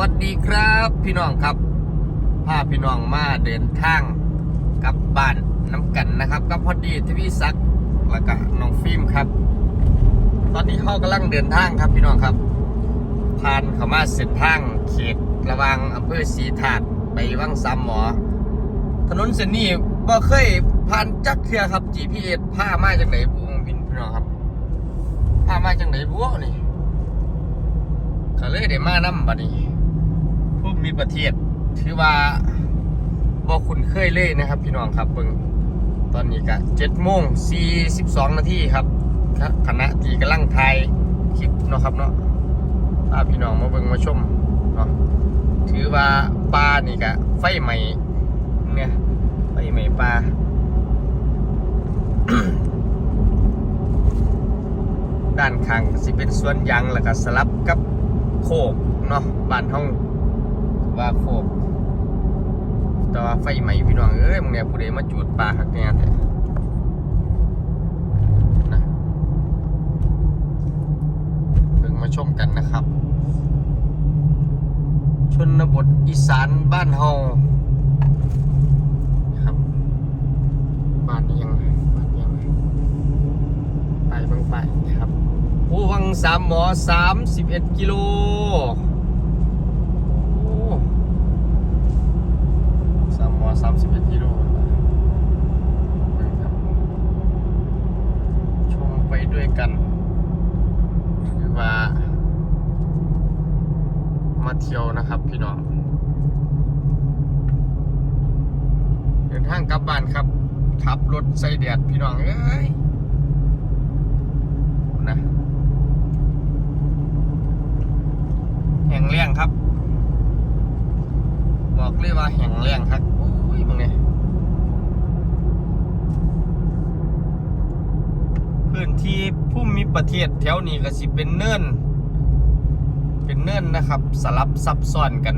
วัสดีครับพี่น้องครับพาพี่น้องมาเดินทางกลับบ้านน้ำกันนะครับกับพอดีทวีศักดิ์แล้วก็น้องฟิล์มครับ ตอนนี้เขากำลังเดินทางครับพี่น้องครับผ่านเข้ามาเส้นทางเขตระว่างอำเภอศรีถาดไปวังสามหมอ ถนนเส้นนี้บ่เคยผ่านจักเทือครับ GPS พามาจากไหนบุ้งพี่น้องครับพามาจากไหนบุ้นี่ก็เลยได้มานำบัดนี้ มีประเทศ ถือว่าบ่คุ้นเคยเลยนะครับ พี่น้องครับเบิ่งตอนนี้ก็7โมง42นาทีครับครับคณะที่กำลังถ่ายคลิปเนาะครับเนาะพาพี่น้องมาเบิ่งมาชมเนาะถือว่าปลานี่ก็ไฟใหม่เนี่ยไฟใหม่ปลาด้านข้างสิเป็นสวนยางแล้วก็สลับกับโคกเนาะบ้านห้อง ว่าโคกแต่ว่าไฟใหม่พี่น้องเอ้ยมึงเนี่ยผู้ใดมาจูดปลาหักเนี่ยแต่นะเพิ่งมาชมกันนะครับ ชนบทอีสานบ้านเฮาครับบ้านนี้ยังไงบ้านยังไงไปบางไปครับผู้วังสามหมอสามสิบเอ็ดกิโลโอ้ สามสิบเอ็ดกิโลครับชมไปด้วยกันถือว่า มาเที่ยวนะครับพี่น้อง เดินทางกลับบ้านครับ ขับรถใส่แดดพี่น้อง เอ้ยนะแห่งแรงครับ บอกเลยว่าแห่งแรงครับโอ้ยมึงเนี่ย พื้นที่ผู้มีประเทศแถวนี้ก็สิเป็นเนิน เป็นเนินนะครับ สลับซับซ้อนกัน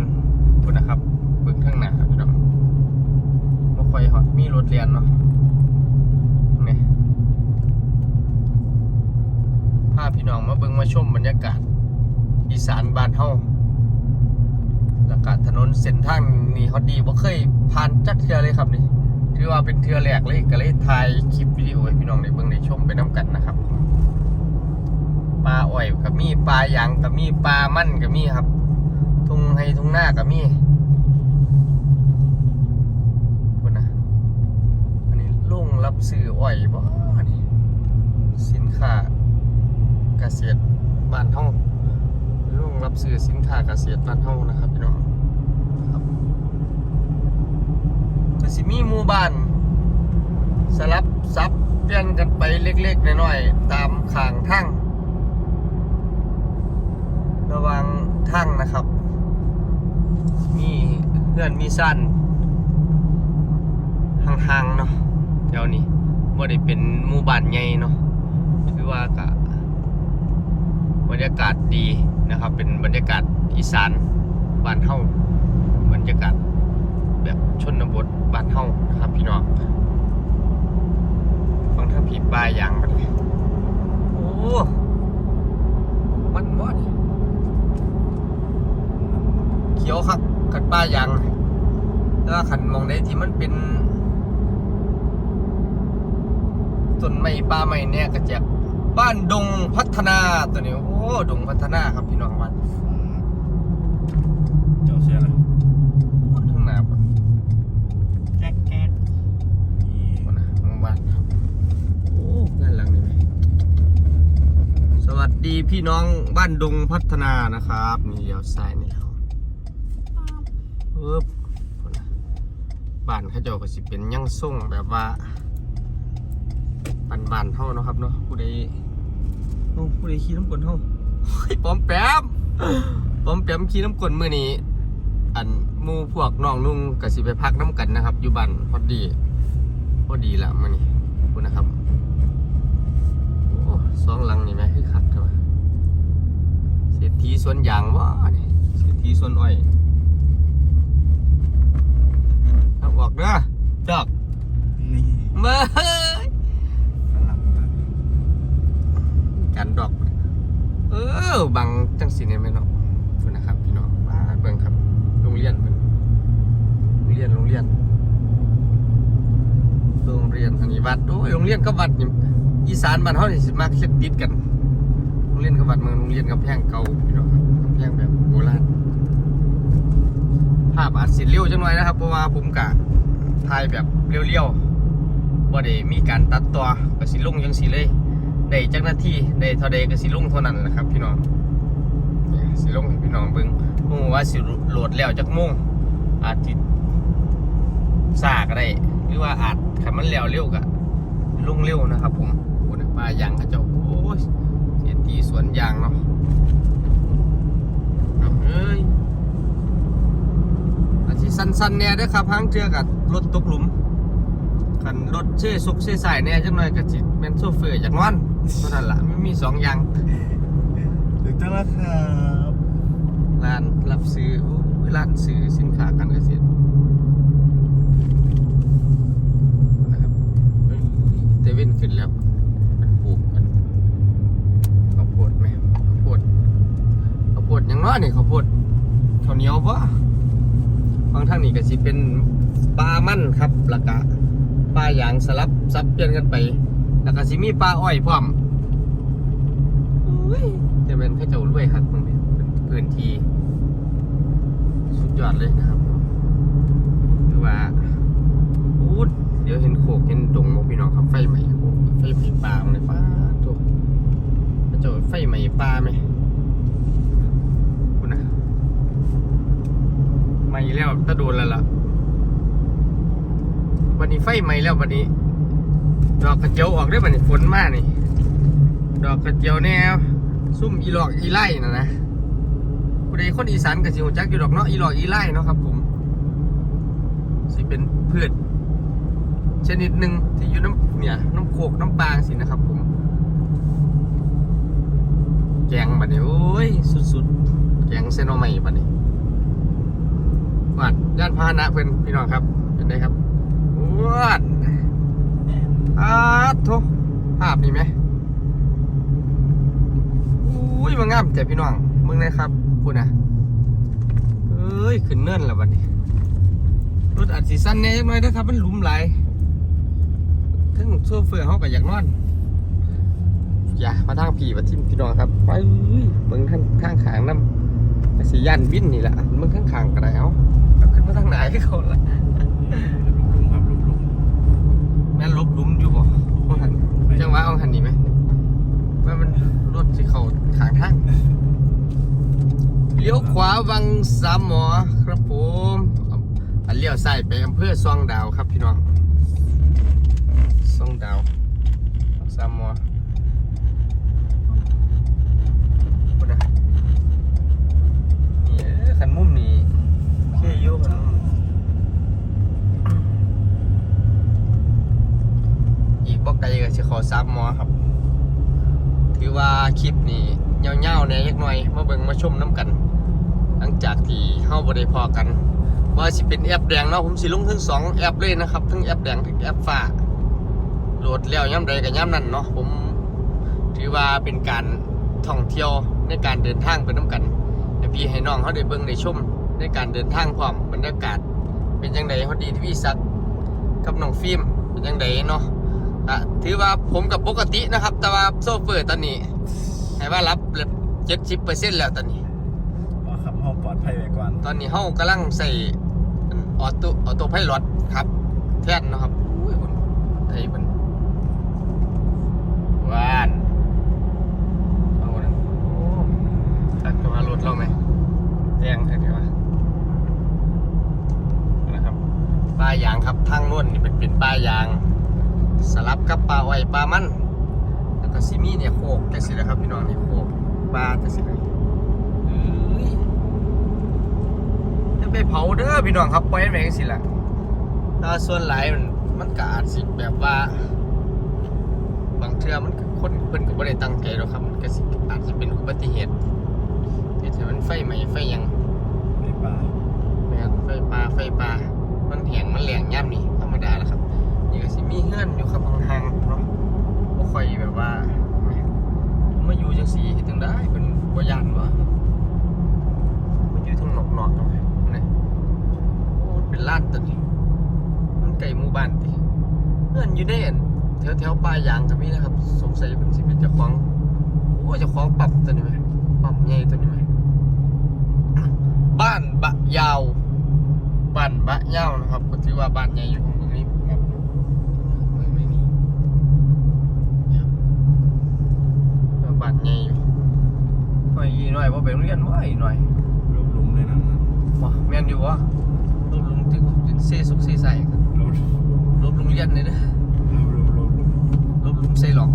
คุณนะครับเบิ่งข้างหน้าพี่น้องบ่ค่อยฮอดมีรถเรียนเนาะนี่พาพี่น้องมาเบิ่งมาชมบรรยากาศ อีสานบ้านเฮาแล้วก็ถนนเส้นทางนี่เขาดีบ่เคยผ่านจักเทือเลยครับนี่ ถือว่าเป็นเทือแรกเลยก็เลยถ่ายคลิปวิดีโอให้พี่น้องได้เบิ่งได้ชมไปน้กันนะครับปลาอ้อยก็มีปลาหยางก็มีปลามั่นก็มีครับ ทุ่งให้ทุ่งหน้าก็มีคนนะอันนี้โรงรับซื้ออ้อยบ่อันนี้สินค้าเกษตรบ้านเฮาโรงรับซื้อสินค้าเกษตรบ้านเฮานะครับพี่น้องครับ สิมีหมู่บ้าน สลับซับเปลี่ยนกันไปเล็กๆน้อยๆตามข้างทางระวังทางนะครับ มีเพื่อนมีสั้นห่างๆเนาะเดี๋ยวนี้ว่าได้เป็นหมู่บ้านใหญ่เนาะคือว่ากะบรรยากาศดีนะครับ เป็นบรรยากาศอีสานบ้านเฮาบรรยากาศ แบบชนบทบ้านเฮาครับพี่น้องฟังท่าผีปลายยางมันโอ้มันบ่นี่เขียวครับกันป้ายยางแต่ว่าขันมองได้ที่มันเป็นต้นไม้ป่าไม้เนี่ยก็จะบ้านดงพัฒนาตัวนี้ โอ้ ดงพัฒนาครับพี่น้องบ้านเจ้าเสียละ โอ้ทั้งหนาบน แก๊กแก๊กนี่ บนนะหมู่บ้านครับโอ้ด้านหลังนี่ไหม สดีพี่น้องบ้านดงพัฒนานะครับนี่เลี้ยวซ้ายนี่ครับปึ๊บพุ่นน่ะบ้านเขาเจ้าก็สิเป็นยังส่งแบบว่าบ้านบ้านๆเท่านะครับเนาะผู้ใดโอ้ผู้ใดขี่น้ำกลนเท่าเฮ้ยปอมแปมปอมแปมขี่น้ำกลนมือนี้ อันมูพวกน้องนุ่งก็สิไปพักน้ำกันนะครับ อยู่บ้านพอดีพอดีละมื้อนี้คุณนะครับโอ้สองหลังนี่ไหร่ ทีส่วนยางว่าเศรษฐีส่วนอ้อยเอาออกเด้อจอกนี่เมื่อยฝรั่นดอก เออบังจังสีเนี่ยไม่เนาะคุณนะครับพี่น้องบ้าเบิ่งครับ โรงเรียนโรงเรียนโรงเรียน โรงเรียนอันนี้วัดโอ้ยโรงเรียนก็วัดนี่อีสานบ้านเขานี่สิมากเช็ดติดกัน เรียนกับวัดเมืองโรงเรียนกับแพงเก่าพี่น้องครับกำแพงแบบโบราณภาพอาจสิเร็วจังหน่อยนะครับ เพราะว่าผมกะถ่ายแบบเรียวๆบ่ได้มีการตัดต่อก็สิลงจังซี่เลยได้จักนาทีได้เท่าใดก็สิลงเท่านั้นแหละครับ พี่น้องสิลงให้พี่น้องเบิ่งบ่รู้ว่าสิโหลดแล้วจักโมงอาทิตย์ซากได้หรือว่าอาจขันมันเร็วเร็วกะลุ่งเร็วนะครับ ผมโอ้นปลายางเขาเจ้าโอ้ย เสียตีสวนยางเนาะเอาเอ้ยอาชีสั้นๆเนี่ยเด้อครับพังเจือกับรถตกหลุมขันรถเช่สุกเช่สายเนี่ยจังหน่อยกับจิเป็นโซเฟอร์จากนอนเท่านั้นละไม่มีสองอย่างถึงต้องแล้วครับร้านรับซื้อโอ้ยร้านซื้อสินค้าการเกษตรนะครับเอ้ยเตเว่นขึ้นแล้วเป็นปลูกกันข้าวโพดไหมข้าวโพดข้าว โพดอยังน้อยนี่ข้าวโพดข้าวเหนียวปะบางทางนี่ก็สิเป็นปลามันครับแล้วก็ปลาหยางสลับซับเปลี่ยนกันไป แล้วก็สิมีปลาอ้อยพร้อมอุ้ยจะเป็นแค่เจ้ารวยครับตรงนี้เป็นพื้นที่สุดยอดเลยนะครับหรือว่าอู้ดเดี๋ยวเห็นโขกเห็นดงบ่พี่น้องครับไฟใหม่โขกไฟใหม่ปลาเลยป้าทุกพระเจ้าไฟใหม่ปลาไหมคุณนะให ม่แล้วตะโดนแล้วล่ะวันนี้ไฟใหม่แล้ววันนี้ ดอกกระเจียวออกได้บัดนี้ฝนมากนี่ ดอกกระเจียวแนวซุ่มอีหลอกอีไล่นะนะผู้ใดคนอีสานก็สิรู้จักอยู่ดอกเนาะอีหลอกอีไล่เนาะครับผม สิเป็นพืชชนิดหนึ่งที่อยู่น้ำเนี่ยน้ำโคกน้ำปางสินะครับผม แกงบัดนี้โอ้ยสุดๆแกงเซโนอใหม่บัดนี้ วาดย่านพาหนะเพื่อนพี่น้องครับเป็นไงครับวาดอาโทภาพนี่ไหมอุ้ยมางามแต่พี่น้องมึงนะครับพูดนะเอ้ยขึ้นเนินแล้วบัดนี้รถอัดสีสั้นแน่จักหน่อยนะครับ มันหลุมหลายทั้งโซเฟอร์เขาก็อยากนอนอย่ามาทางผีมาทิมพี่น้องครับไปเบิ่งทางข้างขางน้ำไปสีย่านวินนี่แหละเบิ่งข้างขางก็ได้เอา เอาขึ้นมาทางไหนเขาละลุงครับลุงลุงแม่นลบหลุมอยู่บ่ว่าหันจังหวะเอาหันนี่ไหมว่ามันรถที่เขาทางทางเลี้ยวขวาวังสามหมอครับผมอันเลี้ยวซ้ายไปอำเภอซองดาวครับพี่น้องซองดาวสามหมอพูดนะนี่เอ้ยขันมุมนี่โอเคอยู่ขันมุมอี กบ่ไกลก็สิเขอสามหมอครับ ถือว่าคลิปนี้เงาๆแหน่ยักน่อยมาเบิ่งมาชมน้ำกัน หลังจากที่เฮาบ่ได้พอกัน ว่าสิเป็นแอปแดงเนาะผมสิลงทั้งสองแอปเลยนะครับทั้งแอปแดงทั้งแอปฟ้าโหลดแล้วย่ำใดกับย่ำนั้นเนาะผมถือว่าเป็นการท่องเที่ยวในการเดินทางไปน้ำกันให้พี่ให้น้องเขาได้เบิ่งได้ชมในการเดินทางพร้อมบรรยากาศ เป็นจังไดฮอดดีที่พี่ซักกับน้องฟิล์มเป็นจังไดเนาะ อะถือว่าผมกับปกตินะครับ แต่ว่าโซเฟอร์ตอนนี้ให้ว่ารับเจ็ดสิบเปอร์เซ็นต์แล้วตอนนี้ว่าขับห้องปลอดภัยไว้ก่อน ตอนนี้เฮากำลังใส่ออโต้ออโต้ไพลอตครับ แท่นเนาะครับอุ้ยมันไทยมันวานเอานะโอ้ตัดเข้ามารถเราไหมแดงเถอะเดี๋ยววะนะครับปลายางครับทางโน้นนี่เป็นเป็นปลายาง สลับกับ ปลาอ้อยปลามัน แล้วก็ซิมีเนี่ยโคกแต่สินะครับพี่น้องเนี่ยโคกปลาแต่สิเลยเอ้ยจะไปเผาเด้อพี่น้องครับปล่อยแม่งสิล่ะถ้าส่วนหลายมันมันก็อาจสิแบบว่า บางเทื่อมันก็คนเพิ่นก็บ่ได้ตั้งใจหรอกครับ มันก็สิอาจจะเป็นอุบัติเหตุที่ถ้ามันไฟไหม้ไฟหยังในป่าแม่นไฟป่าไฟป่ามันแหงมันแหลงย่ำนี่ มีเฮือนอยู่ครับห่างเนาะบ่ค่อยแบบว่าม่มาอยู่จังซี่เฮ็ดจังได๋เพิ่นบ่ย่านบ่มาอยู่ทางหนอกๆเนาะนี่โอ้เป็นลาดตัวนี้มันไก่หมู่บ้านติเงื่อนอยู่ได้อันแถวแถวป้ายยางกับนี่นะครับ สงสัยเป็นสิเป็นเจ้าของโอ้เจ้าของปั๊มตัวนี้ไหมปั๊มใหญ่ตัวนี้ไหมบ้านบะยาวบ้านบะยาวนะครับก็ถือว่าบ้านใหญ่อยู่ของตรงนี้ครับไม่ไม่มีครับบ้านใหญ่อยู่หน่อยอีหน่อย ว่าไปโรงเรียนว่าอีหน่อยลุงลุงเลยนะบ่แม่นอยู่วะลบลุงถึงถึงเซสุกเซใส่ลุงลบลุงเรียนเลยนะลุงลุงลุงลบลุงเซหลอก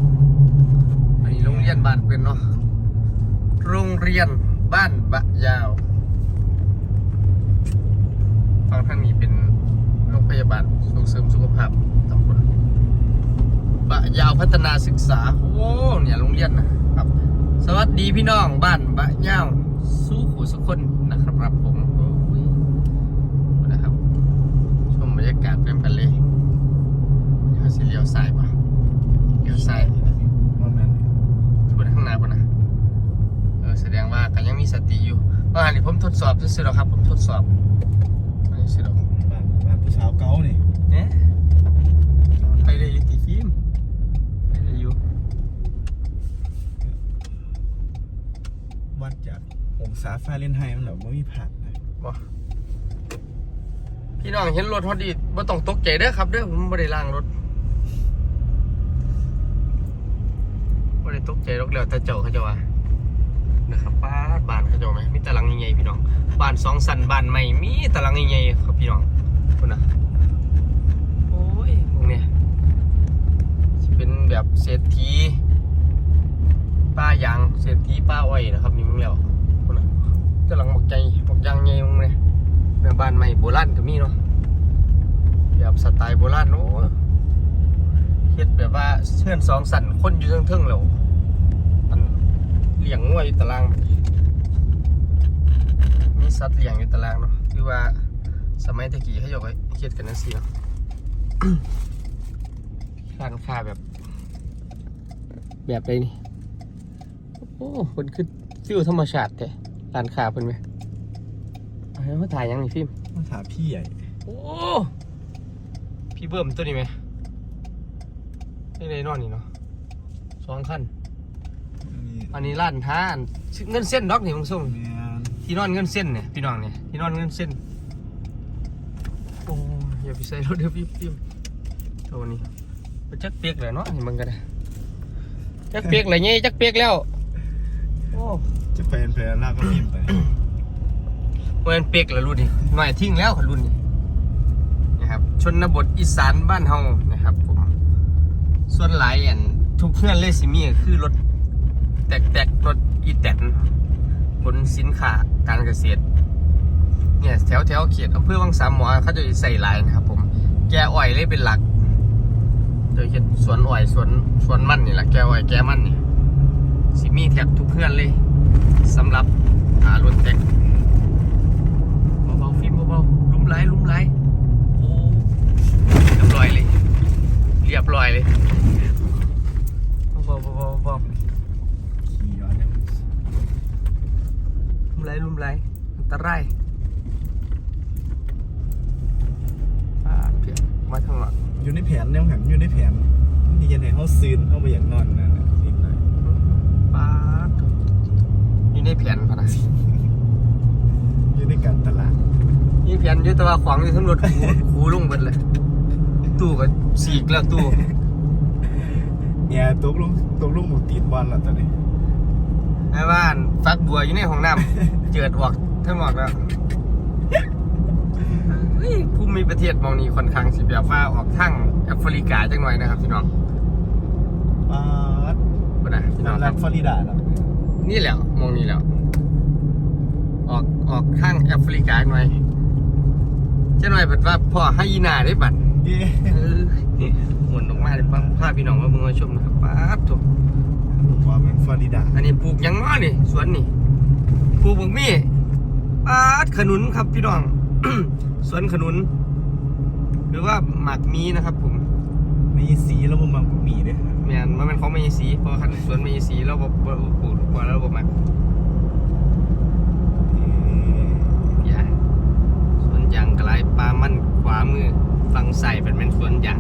อันนี้โรงเรียนบ้านเป็นเนาะโรงเรียนบ้านบะยาวฝั่งทางนี้เป็นโรงพยาบาลส่งเสริมสุขภาพตำบลบะยาวพัฒนาศึกษาโอ้เนี่ยโรงเรียนนะครับ สวัสดีพี่น้องบ้านบะยาวสู้ขู่สุกคนนะครับครับผมโอ้ยนะครับชมบรรยากาศเป็นกันเลยเดี๋ยวสิเลี้ยวซ้ายป่ะเลี้ยวซ้ายว่าแม่นทุนข้างหน้าป่ะนะเออแสดงว่าก็ยังมีสติอยู่ว่าอันนี้ผมทดสอบซื่อๆหรอกครับ ผมทดสอบอันนี้สิหรอกบ้านบ้านผู้สาวเก่านี่เนี่ยไปได้อยูติฟิล์มไปได้อยู่ วัดจาก องศาฟาเรนไฮต์มันแบบไม่มีผักนะบ่พี่น้องเห็นรถฮอดดีบ่ต้องตกใจเด้อครับเด้อผมบ่ได้ล้างรถบ่ได้ตกใจรอกแล้วแต่เจ้าเขาเจะว่านะครับบ้านบ้านเขาเจะไหมมีตารางใหญ่ๆพี่น้องบ้านสองสันบ้านใหม่มีตารางใหญ่ๆครับพี่น้องคุณนะโอ้ยพวกเนี้ยเป็นแบบเศรษฐีป้ายางเศรษฐีป้าอ้อยนะครับนี่มึงแล้ว ตารางบักใจบักยางใหญ่มึงเนี่ยแม่บ้านใหม่โบราณก็มีเนาะแบบสไตล์โบราณโอ้ยเฮ็ดแบบว่าเชื่อนสองสันคนอยู่เทิงๆแล้วอันเลี้ยงงัวอยู่ตารางแบบนี้มีสัตว์เลี้ยงอยู่ตารางเนาะคือว่าสมัยตะกี้เขาอยกให้เฮ็ดกันนั่นสิเนาะร้านค้าแบบ แบบไรนี่โอ้คนคือฟิวธรรมชาติแต่ ร้านค้าเพิ่นไหมเอาให้เขาถ่ายยังนี่ฟิล์มมาถามพี่ใหญ่โอ้พี่เบิ่มตัวนี้ไหมนี่เลยนอนนี่เนาะสองขั้นนี่อันนี้ร้านท้าอันเงินเส้นดอกนี่มึงส่งแม่นที่นอนเงินเส้นเนี่ยพี่น้องเนี่ยที่นอนเงินเส้นโอ้อย่าไปใส่รถเดี๋ยวพี่พิมโทนี่มันจักเปียกเลยเนาะเห็นมึงกันนะจักเปียกเลยไงจักเปียกแล้วโอ้ จะไปเป็นแพรลากก็พิมพ์ไปมันเปกแล้วรุ่นนี้หน่อยทิ้งแล้วค่ะรุ่นนี้นะครับ ชนบทอีสานบ้านเฮานะครับผมส่วนหลายอันทุกเพื่อนเลยสิมีคือรถแตกๆรถอีแตนขนสินค้าการเกษตร เนี่ยแถวแถวเขียดอำเภอวังสามหมอเขาจะใส่ลายนะครับ ผมแกอ้อยเลยเป็นหลักโดยเห็ดสวนอ้อยสวนสวนมันนี่แหละแกอ้อยแกมันนี่สิมีแทบทุกเพื่อนเลย สำหรับหารถแตกเบาๆฟิล์มเบาๆลุ่มไหลลุ่มไหลโอ้เรียบร้อยเลย เรียบร้อยเลยเบาๆเบาๆเบาขี่ย้อนยังๆลุ่มไหลลุ่มไหลอันตรายอ่าเพียงมาทางหลังอยู่ในแผนเนี่ยแผนอยู่ในแผนนี่ยันไหนเขาซืนเขาไปอย่างนอนนะนิดหน่อย ป้าด อยู่ในแผนพะนะอยู่ในการตลาดมีแผนอยู่แต่ว่าขวางอยู่ทั้งรถคูคูลงเบิดเลย ตู้ก็สีกแล้วตู้เนี่ยตกลงตกลงหมูตีนบอลแล้วตอนนี้แม่บ้านฟักบัวอยู่ในห้องน้ำเจิดออกทั้งหมดแล้วเฮ้ยภูมิประเทศมองนี้ค่อนข้างสิแบบว่าออกทางแอฟริกาจังหน่อยนะครับพี่น้องปาดบ่นะพี่น้นั่องนครัรักบฟลอริดาแล้ว นี่แหละมองนี้แล้วออกออกข้างแอฟริกาหน่อยเจ้าหน่อยแบบว่าพ่อให้ยีหนาได้บัตรเย้เออหมุนออกมาเลยป้าพาพี่น้องมาเบิ่งมาชมนะครับป้าบถูกว่ามันฟลอริดา อันนี้ปลูกหยังน้อนี่สวนนี่ปลูกบักมี่ป้าดขนุนครับพี่น้องสวนขนุน หรือว่าหมากมีนะครับผมมีสีแล้วมันมันมีด้วยแม่นมันเป็นของไม่สีเพราะคันสวนไม่สีเราบ่บ่บ่ปลูกบ่แล้วบ่หมักอย่าสวนยางกลายปลามันขวามือฝั่งใส่เป็นเป็นสวนยาง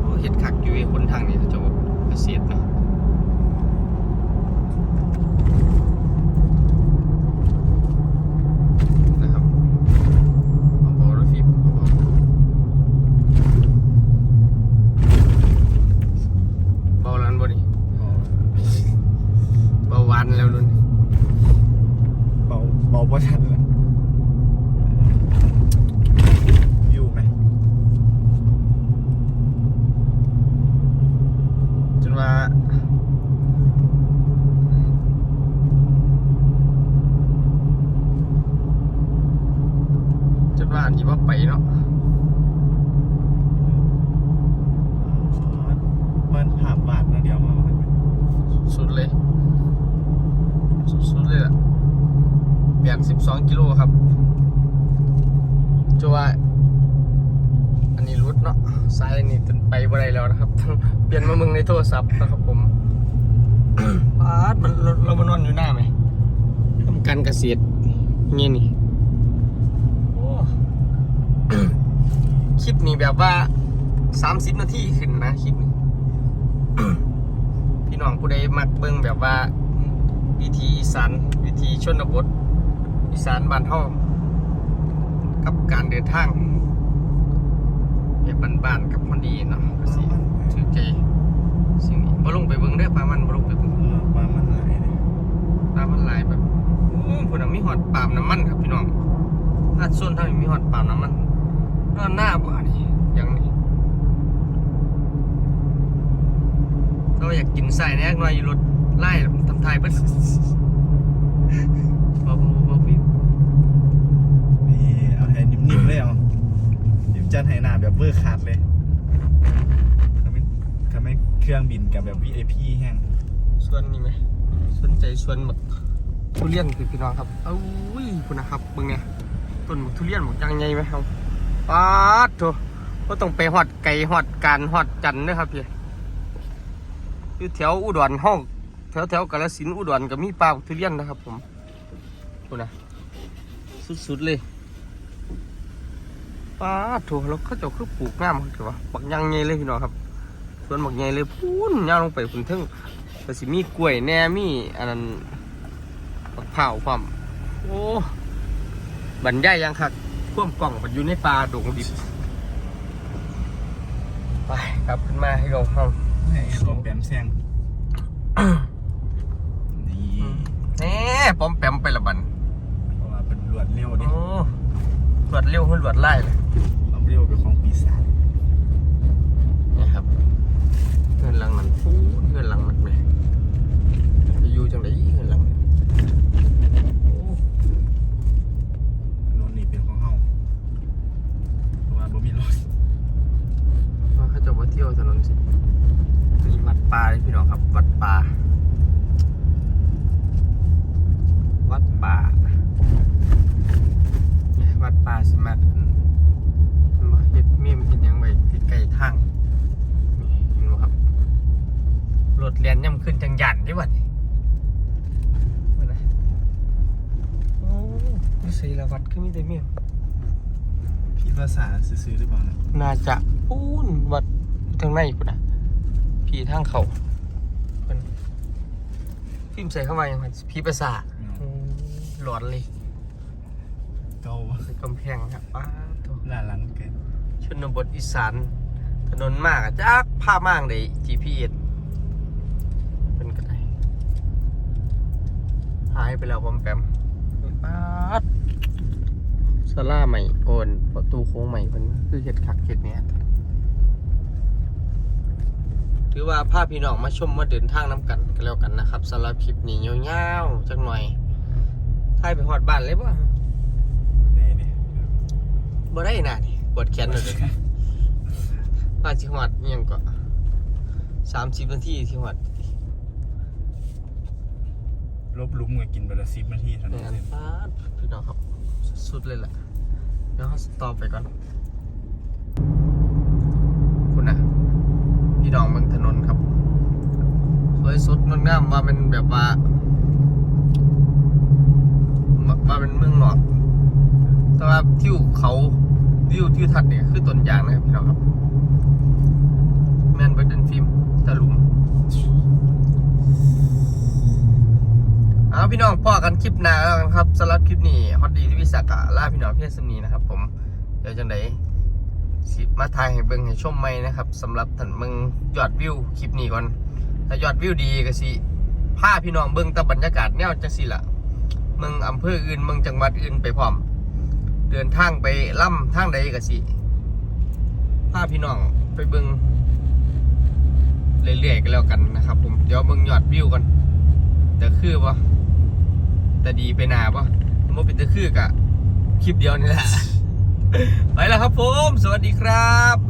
โอ้ยเห็ดคักอยู่ไอ้คนทางนี้เขาเจะเกษตรเนาะนะครับเอาเบาแล้วพี่เอาเบาเบาแล้วบ่นี่เบาหวานแล้วนุ่น เบาเบาเพราะทันละอยู่ไหม จนว่าจนว่าอันนี้ว่าไปเนาะมันผ่าบาทนะเดี๋ยวมาเลยสุดเลย สุดๆเลยล่ะแปดสิบสองกิโลครับจะว่าอันนี้รุดเนาะซ้ายนี่ไปบ่ได้แล้วนะครับ โทรศัพท์นะครับผมปาดมันเราเรามานอนอยู่หน้าไหมทำการเกษตรเงี้ยนี่โอ้คลิปนี้แบบว่าสามสิบนาทีขึ้นนะคลิปนี้พี่น้องผู้ใดมักเบิ่งแบบว่า วิธีอีสานวิธีชนบทอีสานบ้านเฮากับการเดินทางแบบบ้านๆกับคนดีเนาะก็สิถือใจ สิ่งนี้บ่ลงไปเบิ่งเด้อปลามันบ่ลงไปเบิ่งเออปลามันหลายเลยปลามันหลายแบบโอ้พุ่นน่ะมีหอดปาล์มน้ำมันครับพี่น้องลาดส่วนทางนี้มีหอดปาล์มน้ำมันนอนหน้าบ่นี่อย่างนี้เราอยากกินไส้แน่หน่อยอยู่รถไล่ทำทายเบิดบ่บ่บ่พี่นี่เอาให้นิ่มๆเลยเอานิ่มจันให้หน้าแบบเวอร์ขาดเลยทำให้ทำให้เค รื่องบินกับแบบ VIP แห้งส่วนนี้ไหมสนใจส่วนหมกทุเรียนคือพี่น้องครับเอ้ยคุณนะครับเบิ่งเนี่ยต้นหมกทุเรียนหมกยังไงไหมครับปาดโถก็ต้องไปหอดไก่หอดการหอดจันทร์นะครับพี่อยู่แถวอุดรห้องแถวแถวกาฬสินธุ์อุดรก็มีปลาหมกทุเรียนนะครับ ผมคุณนะสุดๆเลยปาดโถแล้วเขาเจะคือปลูกงามครับถือว่าบักยังไงเลยพี่น้องครับส วนบักไงเลยพูนยาวลงไปพุ่นเทึงก็สิมีกล้วยแหน่มีอันนั้นมะพร้าวความโอ้บรรยายยังคักพ่วมกล่องมันอยู่ในป่าดงดิบไปครับขึ้นมาให้ลงห้องให้ลมแปมแซงนี่แหน่ปอมแปมไปละบันเพราะว่าเป็นรวดเร็วดิโอ้หลวดเร็วขึ้นหลวดไล่เลยความเร็วเป็นของปีศาจ นี่ครับ เงินหลังมันฟูเงินหลังมันไปไปอยู่จังไดเงินหลังโอ้ ถนนนี่เป็นของเฮาเพราะว่าบ่มีรถ ว่าเขาจะมาเที่ยวถนนสินี่วัดป่าเลยพี่น้องครับ วัดป่า วัดป่าเนี่ยวัดป่าสิมามาเฮ็ดเมียมเฮ็ดหยังไว้ใกล้ๆทางนี่เห็นบ่ครับรถเรียนย่ำขึ้นจังหยันที่วัดนี่ว่านะโอ้ยสีละวัดคือ มีแต่เมียมพี่ภาษาซื้อๆหรือเปล่านะน่าจะปูนวัดทางในพุ่นนะพี่ทางเขาเพิ่นพิมพ์ใส่เข้ามาอย่างไรพี่ภาษาทหลอนเลยเก่าเป็นกำแพงครับป้าดโถ่หน้าหลังเกินชนบทอีสานถนนมากอะจักผ้ามากเลย GPS เป็นกระไดหายไปแล้วปอมแปมป้าดส ลาใหม่โอนประตูโค้งใหม่เป็นคือเห็ดคักเห็ดเนี่ยถือว่าพาพี่น้องมาชมมาเดินทางน้ำกันกันแล้วกันนะครับสำหรับคลิปนี้ยาวๆจักหน่อยถ่ายไปหอดบ้านเลยป่ะนี่นี่บ่ได้น่ะนี่ปวดแขนเลยว่าสิหอดอิหยังก็สามสิบนาทีที่หอดลบหลุมก็กินไปละสิบนาทีเท่าในนั้นอันเองฟาดพี่น้องครับ สุดเลยแหละเดี๋ยวเราสตอปไปก่อน คุณนะพี่ดองเมืองถนนครับ สวยสุดงดงามว่าเป็นแบบว่าว่าว่าเป็นเมืองหนอกแต่ว่าทิวเขาทิวทิวทัดเนี่ยคือต้นยางนะครับพี่น้องครับ เอาพี่น้องพ่อกันคลิปหน้าแล้วกันครับสำหรับคลิปนี้ฮอตดีที่วิสากะล่าพี่น้องเพียสนีนะครับ ผมเดี๋ยวจังไดสิมาถ่ายให้เบิ่งให้ชมใหม่นะครับสำหรับท่านมึงยอดวิวคลิปนี้ก่อนถ้ายอดวิวดีก็สิพาพี่น้องเบิ่งแตะบรรยากาศแนวจังซี่ล่ะเมืองอำเภออื่นเมืองจังหวัดอื่นไปพร้อม เดินทางไปล่ำทางใดก็สิพาพี่น้องไปเบิ่งเรื่อยๆกันแล้วกันนะครับ ผมเดี๋ยวเบิ่งยอดวิวก่อนแต่คือปะ แต่ดีไปหนาปะมันเป็นตะคือกะคลิปเดียวนี่แหละ ไปแล้วครับผม สวัสดีครับ